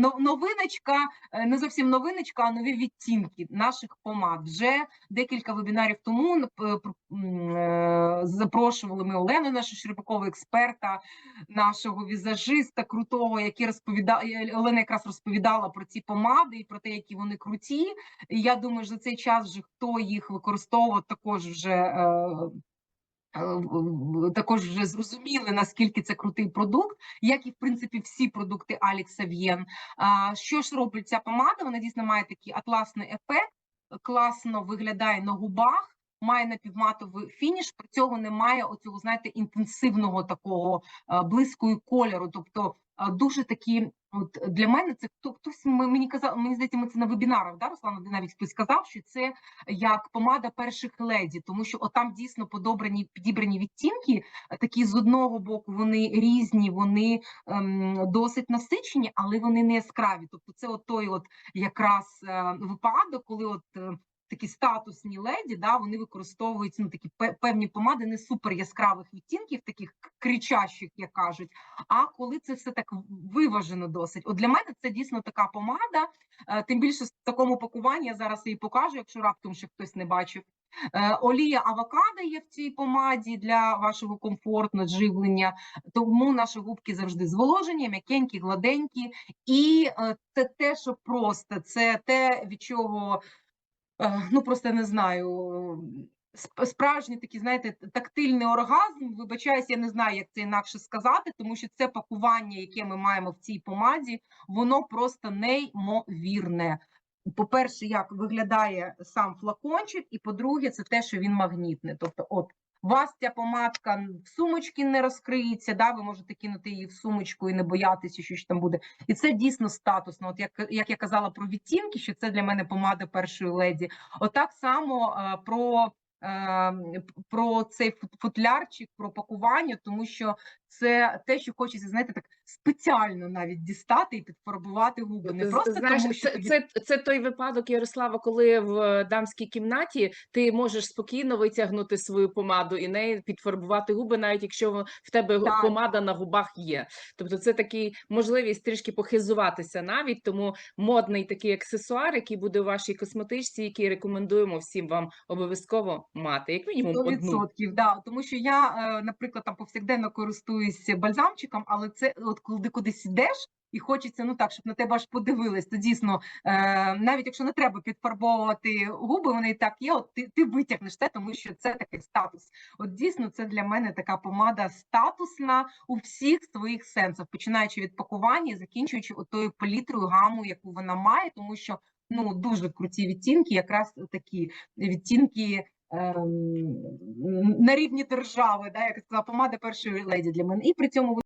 но- новиночка, е, не зовсім новиночка, а нові відтінки наших помад. Вже декілька вебінарів тому м, е, запрошували ми Олену, нашу Щербакову експерта, нашого візажиста крутого, який розповідає Олена якраз розповідала про ці помади і про те, які вони круті. Я думаю, що за цей час вже хто їх використовував, також вже. Е, е, також вже зрозуміли, наскільки це крутий продукт, як і в принципі всі продукти Alex Avien. А, Що ж робить ця помада? Вона дійсно має такий атласний ефект, класно виглядає на губах. Має напівматовий фініш, при цьому немає оцього, знаєте, інтенсивного такого блиску і кольору. Тобто дуже такі, от для мене це хто хтось мені казав, мені здається, ми це на вебінарах, да, Руслан, навіть хтось сказав, що це як помада перших леді, тому що отам дійсно подобрані підібрані відтінки. е, Такі з одного боку вони різні, вони ем, досить насичені, але вони не яскраві. Тобто, це от той, от якраз е, випадок, коли от. Такі статусні леді, да, вони використовують ну, такі певні помади не супер яскравих відтінків, таких кричащих, як кажуть. А коли це все так виважено досить. От для мене це дійсно така помада. е, Тим більше в такому пакуванні я зараз її покажу, якщо раптом ще хтось не бачив. Е, Олія авокадо є в цій помаді для вашого комфортного живлення, тому наші губки завжди зволожені, м'якенькі, гладенькі. І е, це те, що просто це те, від чого ну просто не знаю. Справжній такий, знаєте, тактильний оргазм. Вибачаюсь, я не знаю, як це інакше сказати, тому що це пакування, яке ми маємо в цій помаді, воно просто неймовірне. По-перше, як виглядає сам флакончик, і по-друге, це те, що він магнітний. Тобто, от вас ця помадка в сумочці не розкриється, да, ви можете кинути її в сумочку і не боятися, що ж там буде. І це дійсно статусно. От як, як я казала про відтінки, що це для мене помада першої леді. Отак само е, про, е, про цей фут- футлярчик, про пакування, тому що це те, що хочеться, знаєте, так спеціально навіть дістати і підфарбувати губи. Не просто Знаєш, тому, що це, тобі це, це той випадок, Ярослава, коли в дамській кімнаті ти можеш спокійно витягнути свою помаду і нею підфарбувати губи, навіть якщо в тебе Так. помада на губах є. Тобто це такий можливість трішки похизуватися навіть, тому модний такий аксесуар, який буде у вашій косметичці, який рекомендуємо всім вам обов'язково мати, як мінімум Сто одну. да. Тому що я, е, наприклад, там повсякденно користуюсь бальзамчиком, але це от коли кудись йдеш. І хочеться, ну так, щоб на тебе аж подивились. То дійсно, е, навіть якщо не треба підфарбовувати губи, вони і так є. От ти, ти витягнеш це, тому що це такий статус. От дійсно, це для мене така помада статусна у всіх своїх сенсах, починаючи від пакування, закінчуючи отою палітрою гаму, яку вона має, тому що ну дуже круті відтінки, якраз такі відтінки на рівні держави, да, як сказала, помада першої леді для мене. І при цьому